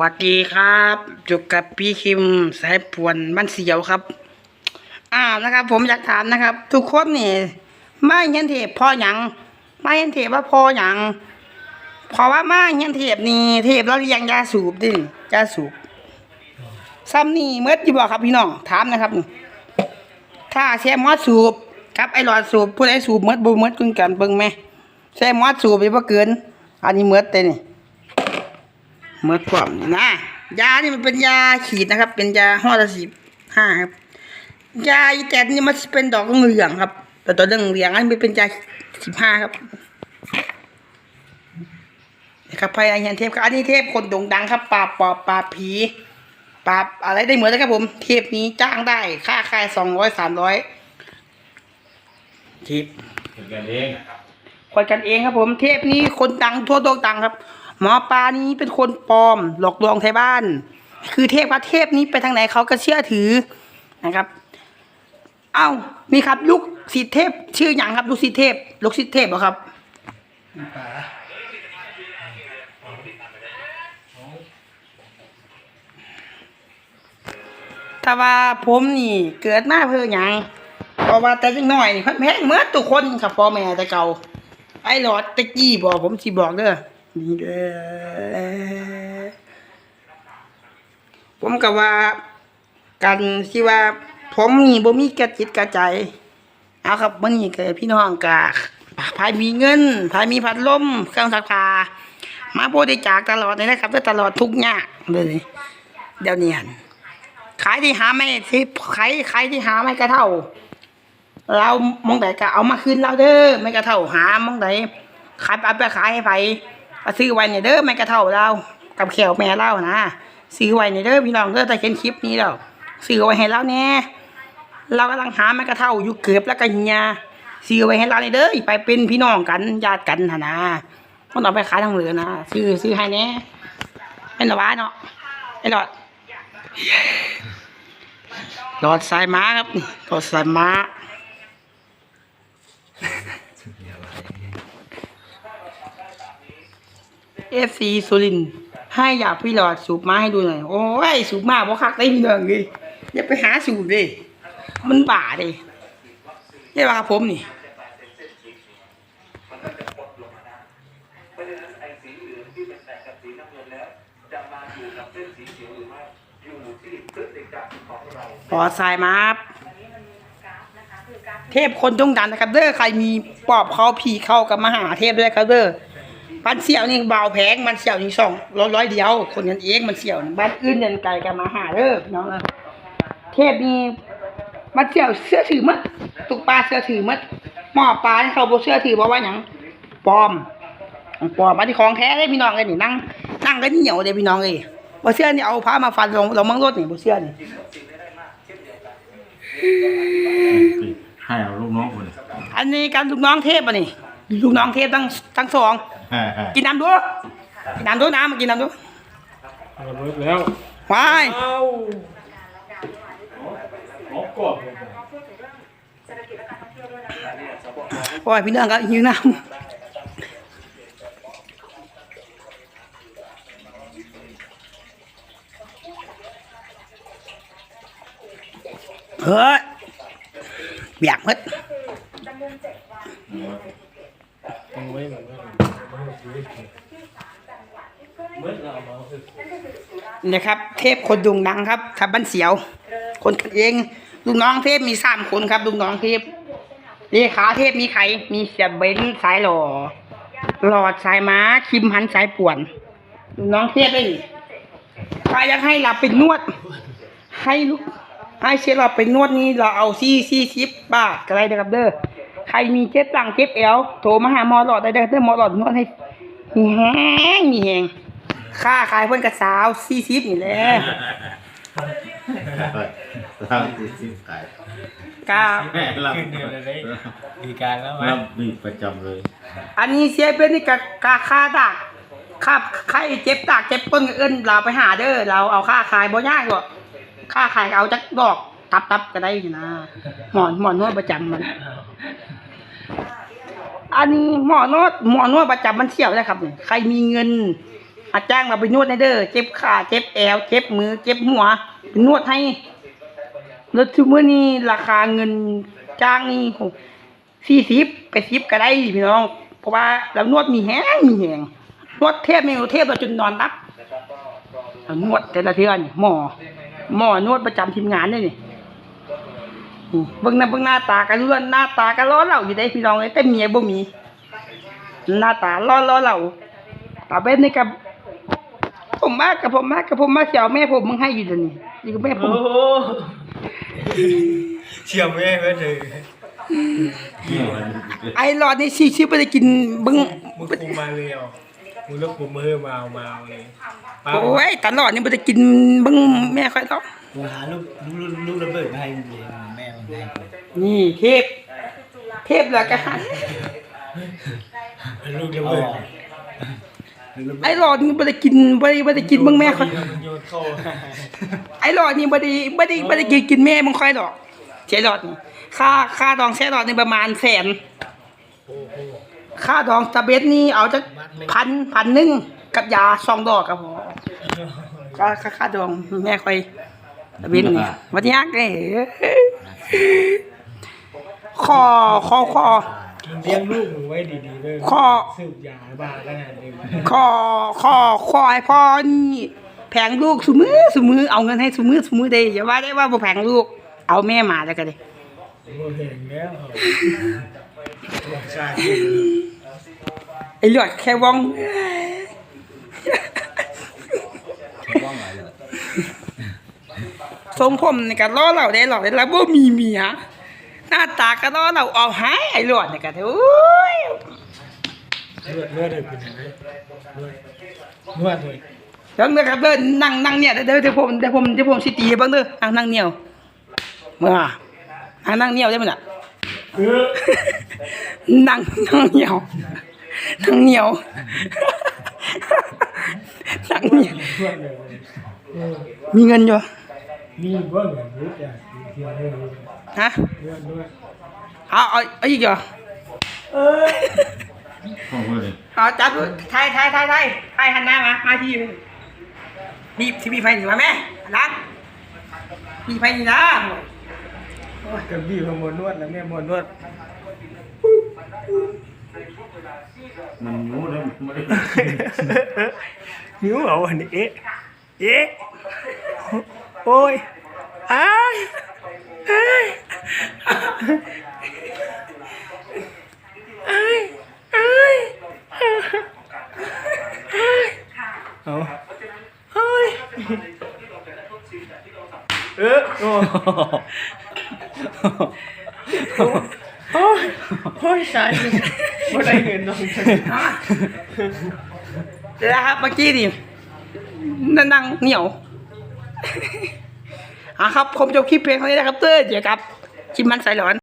วัสดีครับอยู่กับพี่คิมสายป่วนบ้านเสียวครับอ้าวนะครับ ผมอยากถามนะครับ ทุกคนนี่มาเห็นเทปพ่อหยังมาเห็นเทปว่าพ่อหยังเพราะว่ามาเห็นเทปนี่เทปเราเรียงยาสูบดิยาสูบซ้ำนี่เมื่อที่บอกครับพี่น้องถามนะครับถ้าแช่มอดสูบครับไอหลอดสูบผู้ใดสูบเมื่อบ่เมื่อกุนกันเบิ่งไหมแช่มอดสูบไปบ่เกิน อันนี้เมื่อแต่นี่ เมื่อก่อนนะยานี่มันเป็นยาฉีดนะครับ เป็นยาห้อละสิบห้าครับ ยาอีแต่นี่มันเป็นดอกเหลืองครับ แต่ตัวเหลืองเหลืองอันนี้เป็นยาสิบห้าครับนะครับพยายามเทพครับอันนี้เทพคนโด่งดังครับปราบปอบปราบผีปราบอะไรได้เหมือนนะครับผม เทพนี้จ้างได้ค่าคายสองร้อยสามร้อยเทพถึงกันเองคนกันเองครับผม เทพนี้คนดังทั่วโลกดังครับ หมอปลานี้เป็นคนปลอม หลอกลวงไทยบ้าน คือเทพครับเทพนี้ไปทางไหนเขาก็เชื่อถือนะครับ เอ้านี่ครับ ลูกศิษย์เทพ ชื่ออย่างครับ ลูกศิษย์เทพ ลูกศิษย์เทพเหรอครับถ้าว่าผมนี่เกิดมาเพื่อหยังเพราะว่าแต่จังหน้อยนี่แพ้เมื่อทุกคนครับพ่อแม่แต่เก่าไอ้หลอดตะกี้บอกผมสิบอกเด้อ นี่เด้อผมก็ว่ากันสิว่า ผมนี่บ่มีกระจิตกระใจ เอาครับมื้อนี้ก็พี่น้องกะพายมีเงินพายมีพัดลมเครื่องซักผ้ามาบริจาคตลอดเลยนะครับตลอดทุกอย่างเลยเดี๋ยวนี้ขายที่หาไม่ที่ขายขายที่หาไม่กระเท่า เรามองไหนก็เอามาคืนเราเด้อไม่กระเท่าหามองไหนขายไปเอาไปขายให้ไผ ซื้อไว้เนี่ยเด้อไม่กระเท่าเรากับแขวแม่เรานะซื้อไว้เนี่ยเด้อพี่น้องเด้อแต่เห็นคลิปนี้แล้วซื้อไว้ให้เราแน่เรากำลังหาไม่กระเท่าอยู่เกือบแล้วก็เฮียซื้อไว้ให้เราเนี่ยเด้อไปเป็นพี่น้องกันญาติกันนนะมันเอาไปขายทางเหลือนะซื้อซื้อให้แน่เป็นหรอวะเนาะไอ้หลอดหลอดสายม้าครับหลอดสายม้า เอฟซีสุรินให้อยากพี่หลอดสูบมาให้ดูหน่อย โอ้ยสูบมาบ่คักได้พี่น้องเลยอย่าไปหาสูบเลยมันบ่าเลยนี่ว่าผมนี่ขอสายมาครับเทพคนจงดันนะครับเด้อใครมีปอบเขาผีเข้ากับมหาเทพด้วยครับเด้อ บ้านเสี่ยวนี่เบาแพงบ้านเสี่ยวนี่สองร้อยร้อยเดียว คนกันเองมันเสี่ยวบ้านอื่นเดินไกลกันมาหาเด้อน้องเอ้ยเทพนี่มันเสี่ยวเสื้อถือมัดตุกปลาเสื้อถือมัดหม้อปลาที่เขาบ่เสื้อถือเพราะว่าหยังปลอมของปลอมอันนี้ของแท้เลยพี่น้องเลยนี่นั่งนั่งกันเหนียวเลยพี่น้องเลยบ่เสื้อนี่เอาผ้ามาฟันลงลงมั่งรถนี่บ่เสื้อนี่ให้เอาลูกน้องคนอันนี้การลูกน้องเทพอะนี่ลูกน้องเทพทั้งทั้งสอง กินน้ำด้วยกินน้ำด้วยน้ำมากินน้ำด้วยเอาเบิดแล้ววายเอาหมอกรอบเลยโอ้ยพี่น้องก็หิวน้ำเฮ้ยเบียกหมด เอาไว้ก่อนไว้ก่อนเบิดแล้วเอามาคือนะครับ เทพคนดุงดังครับทับบ้านเสียว คนเองลูกน้องเทพมีสามคนครับลูกน้องเทพเลขาเทพมีใครมีเสียเบนสายหล่อ หลอดสายม้าคิมหันสายป่วนลูกน้องเทพเลยใครอยากให้เราเป็นนวด ให้ลูกให้เชฟเราเป็นนวดนี้เราเอาซี่ซี่ชิปบ้าทก็ได้นะครับเด้อ ใครมีเจ็บหลังเจ็บเอวโทรมาหาหมอหลอดได้เด้อเด้อหมอหลอดนวดให้มีแห้งมีแห้งค่าขายเพิ่นกระสาวซี่ชิปนี่แหละทางที่สิบขายกาแม่รับขึ้นเดียวเลยได้ดีการแล้วไหมรับนี่ประจำเลย อันนี้เสียเป็นนี่กะกาค่าดากค่าใครเจ็บดากเจ็บก้นก็เอิ้นเราไปหาเด้อเราเอาค่าขายบ่ยากหรอกค่าขายก็เอาจักดอก ตับตับก็ได้อยู่นะหมอนหมอนนวดประจำมัน อันนี้หมอนวดหมอนวดประจำมันเที่ยวเลยครับใครมีเงินมาจ้างเราไปนวดในเด้อเจ็บขาเจ็บแอวเจ็บมือเจ็บหัวไปนวดให้แล้วทุกมื้อนี้ราคาเงินจ้างนี่โหสี่สิบไปสิบก็ได้พี่น้อง เพราะว่าเรานวดมีแห้งมีแห้งนวดเทพไม่รู้เทพเราจนนอนรับนวดแต่ละเทื่อนหมอหมอนวดประจำทีมงานเนี่นี่ เบิ่งหน้าเบิ่งหน้าตากันล้วนหน้าตากันล้อเหล่าอยู่ได้พี่น้องเอ้ยแต่เมียบ่มี หน้าตาล้อล้อเหล่าตาเบ็ดนี่กับผมมากกับผมมากกับผมมาเสียวแม่ผมมึงให้อยู่เดี๋ยวนี้นี่ก็แม่ผมโอ้โหเชี่ยวแม่เพื่อนเลยไอ้หลอดนี่ชี้ชิบไปได้กินเบึงมึงคุมมาเลยอะมึงเลิกคุมมือมาเอามาเอาเลยป้าโอ้ยตลอดนี่ไปได้กินเบึงแม่ค่อยต้องกูหาลูกลูกลูกระเบิดมาให้มึงเลยแม่มึงให้กู นี่เทพเทพละกันลูกระเบิดไอ้หลอดนี่ไปได้กินไปไปได้กินเบึงแม่ค่อยโยนเข้าไอ้หลอดนี่ไปได้ไปได้ไปได้กินกินแม่มึงค่อยดอกเสียหลอดนี่ค่าค่าดองเสียหลอดนี่ประมาณแสนโอ้โหค่าดองตะเบ็ดนี่เอาจะพันพันหนึ่งกับยาสองดอกครับผมค่าค่าค่าดองแม่ค่อยตะเบ็ดนี่วันยากเลย คอคอคอเลี้ยงลูกมึงไว้ดีๆด้วยข้อสืบยาบ้าขนาดนี้คอคอคอให้พ่อนี่แผงลูกสุมือสุมือเอาเงินให้สุมือสุมือได้อย่าว่าได้ว่าบ่แผงลูก เอาแม่มาแล้วก็ได้โอ้เห็นแล้วบอกชาติไอ้หลอดแค่ว่องว่างไรเลย ทรงผมนี่ก็ล้อเราได้หรอกได้แล้วบ่มีเมียหน้าตาก็ล้อเราเอาหายไอ้หลอดนี่ก็โอ้ยเลือดเลือดเลยเป็นยังไงเลือดนวดเลยเบิ่งเด้อครับเด้อนั่งนั่งเนี่ยเด้อเดี๋ยวผมเดี๋ยวผมเดี๋ยวผมสิตีให้เบิ่งเด้อนั่งนั่งเหนียวเมื่อนั่งนั่งเหนียวได้มั้ยน่ะนั่งนั่งเหนียวนั่งเหนียวนั่งเหนียวนวดเลยมีเงินอยู่ นี่ว่าเหมือนรู้จักเที่ยวเรื่องนี้ฮะนวดนวดเอาเอาเอาอีกเหรอของเพื่อนเลยเอาจับดูไทยไทยไทยไทยไทยหันหน้ามามาที่นี่ที่มีไฟหนีมาแม่รักมีไฟหนีนะกับบี้พมนวดแล้วแม่มนวดมันงูเลยไม่ได้นิ้วเอาอันนี้เอ๊ะเอ๊ะ โอ้ยอ้ายอ้ายอ้ายอ้ายเอาเฮ้ยเอะครับผมจบคลิปเพลงเท่านี้นะครับเต้อเจอกับชิมมันสายหลอน